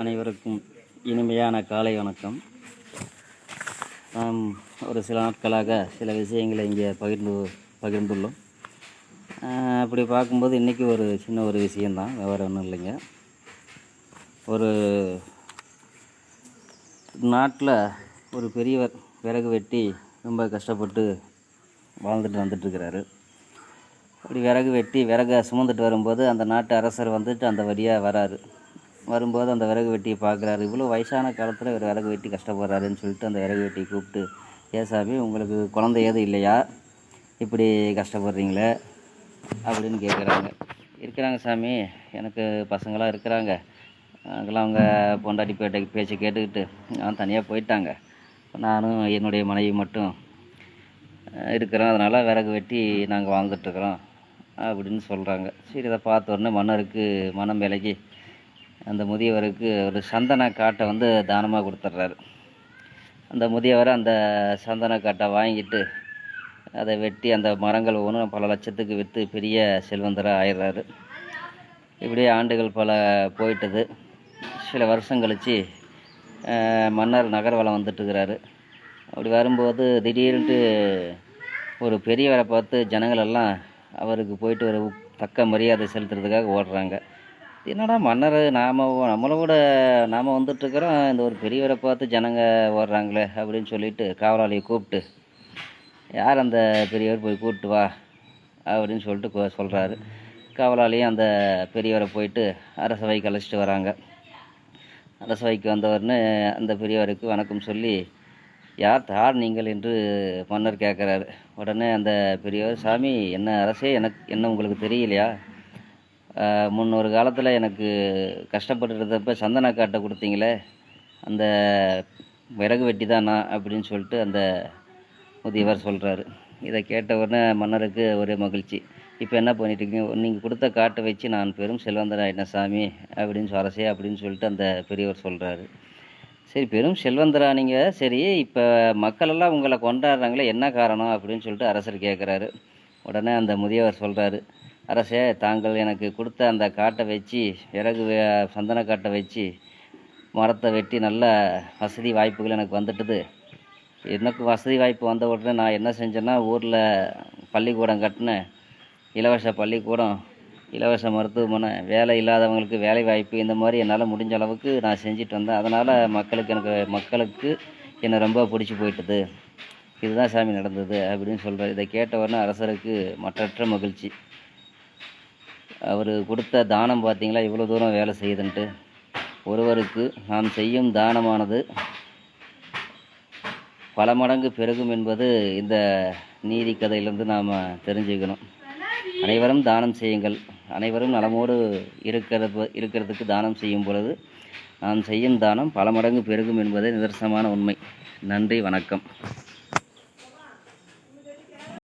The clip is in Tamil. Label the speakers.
Speaker 1: அனைவருக்கும் இனிமையான காலை வணக்கம். நாம் ஒரு சில நாட்களாக சில விஷயங்களை இங்கே பகிர்ந்து பகிர்ந்துள்ளோம். அப்படி பார்க்கும்போது இன்றைக்கி ஒரு சின்ன ஒரு விஷயந்தான் வேறு ஒன்றும் இல்லைங்க. ஒரு நாட்டில் ஒரு பெரியவர் விறகு வெட்டி ரொம்ப கஷ்டப்பட்டு வாழ்ந்துட்டு வந்துட்டுருக்கிறாரு. அப்படி விறகு வெட்டி விறகை சுமந்துட்டு வரும்போது அந்த நாட்டு அரசர் வந்துட்டு அந்த வழியாக வராரு. வரும்போது அந்த விறகு வெட்டியை பார்க்குறாரு. இவ்வளோ வயசான காலத்தில் இவர் விறகு வெட்டி கஷ்டப்படுறாருன்னு சொல்லிட்டு அந்த விறகு வெட்டியை கூப்பிட்டு ஏசாமி சாமி உங்களுக்கு குழந்தை ஏதும் இல்லையா? இப்படி கஷ்டப்படுறீங்களே? அப்படின்னு கேட்குறாங்க இருக்கிறாங்க சாமி. எனக்கு பசங்களாம் இருக்கிறாங்க. அதெல்லாம் அவங்க பொண்டாட்டி பேட்டை பேச்சை கேட்டுக்கிட்டு நான் தனியாக போயிட்டாங்க. நானும் என்னுடைய மனைவி மட்டும் இருக்கிறோம். அதனால் விறகு வெட்டி நாங்கள் வாழ்ந்துட்டுருக்குறோம் அப்படின்னு சொல்கிறாங்க சரி இதை பார்த்த உடனே மன்னருக்கு மனம் விலகி அந்த முதியவருக்கு ஒரு சந்தன காட்டை வந்து தானமாக கொடுத்துட்றாரு. அந்த முதியவர் அந்த சந்தன காட்டை வாங்கிட்டு அதை வெட்டி அந்த மரங்கள் ஒவ்வொன்றும் பல லட்சத்துக்கு விற்று பெரிய செல்வந்தராக ஆயிடுறாரு. இப்படியே ஆண்டுகள் பல போயிட்டது. சில வருஷம் கழித்து மன்னர் நகர்வலம் வந்துட்டுருக்கிறாரு. அப்படி வரும்போது திடீர்னு ஒரு பெரியவரை பார்த்து ஜனங்களெல்லாம் அவருக்கு போயிட்டு ஒரு தக்க மரியாதை செலுத்துறதுக்காக ஓடுறாங்க. என்னடா மன்னர் நாம் நம்மளோட நாம் வந்துட்டுருக்குறோம். இந்த ஒரு பெரியவரை பார்த்து ஜனங்க ஓடுறாங்களே அப்படின்னு சொல்லிட்டு காவலாளியை கூப்பிட்டு யார் அந்த பெரியவர்? போய் கூப்பிட்டு வா அப்படின்னு சொல்லிட்டு சொல்கிறாரு காவலாளியும் அந்த பெரியவரை போயிட்டு அரசவைக்கு அழைச்சிட்டு வராங்க. அரசவைக்கு வந்தவர்னு அந்த பெரியவருக்கு வணக்கம் சொல்லி யார் தார் நீங்கள்? என்று மன்னர் கேட்குறாரு உடனே அந்த பெரியவர் சாமி என்ன அரசே எனக்கு என்ன உங்களுக்கு தெரியலையா? முன்னொரு காலத்தில் எனக்கு கஷ்டப்பட்டு இருந்தப்ப சந்தன காட்டை கொடுத்தீங்களே அந்த விறகு வெட்டி தான் நான் அப்படின்னு சொல்லிட்டு அந்த முதியவர் சொல்கிறாரு இதை கேட்ட உடனே மன்னருக்கு ஒரே மகிழ்ச்சி. இப்போ என்ன பண்ணிட்டுருக்கீங்க நீங்கள் கொடுத்த காட்டை வச்சு நான் பெரும் செல்வந்தராயிட்டேன் சாமி அப்படின்னு சொ- அப்படின்னு சொல்லிட்டு அந்த பெரியவர் சொல்கிறாரு சரி பெரும் செல்வந்தரா சரி இப்போ மக்களெல்லாம் உங்களை கொண்டாடுறாங்களே என்ன காரணம் அப்படின்னு சொல்லிட்டு அரசர் கேட்குறாரு உடனே அந்த முதியவர் சொல்கிறாரு அரசே தாங்கள் எனக்கு கொடுத்த அந்த காட்டை வச்சு விறகு சந்தன காட்டை வச்சு மரத்தை வெட்டி நல்ல வசதி வாய்ப்புகள் எனக்கு வந்துட்டுது. எனக்கு வசதி வாய்ப்பு வந்த உடனே நான் என்ன செஞ்சேன்னா ஊரில் பள்ளிக்கூடம் கட்டினேன் இலவச பள்ளிக்கூடம் இலவச மருத்துவமனை வேலை இல்லாதவங்களுக்கு வேலை வாய்ப்பு இந்த மாதிரி என்னால் முடிஞ்ச அளவுக்கு நான் செஞ்சுட்டு வந்தேன். அதனால் மக்களுக்கு எனக்கு மக்களுக்கு என்னை ரொம்ப பிடிச்சி போயிட்டுது. இதுதான் சாமி நடந்தது அப்படின்னு சொல்கிறார் இதை கேட்ட உடனே அரசருக்கு மற்றற்ற மகிழ்ச்சி. அவர் கொடுத்த தானம் பார்த்தீங்களா இவ்வளோ தூரம் வேலை செய்யுதுன்ட்டு. ஒருவருக்கு நாம் செய்யும் தானமானது பல மடங்கு பெருகும் என்பது இந்த நீதி கதையிலிருந்து நாம் தெரிஞ்சுக்கணும். அனைவரும் தானம் செய்யுங்கள். அனைவரும் நலமோடு இருக்கிறது இருக்கிறதுக்கு தானம் செய்யும் பொழுது நாம் செய்யும் தானம் பல மடங்கு பெருகும் என்பதே நிதர்சனமான உண்மை. நன்றி வணக்கம்.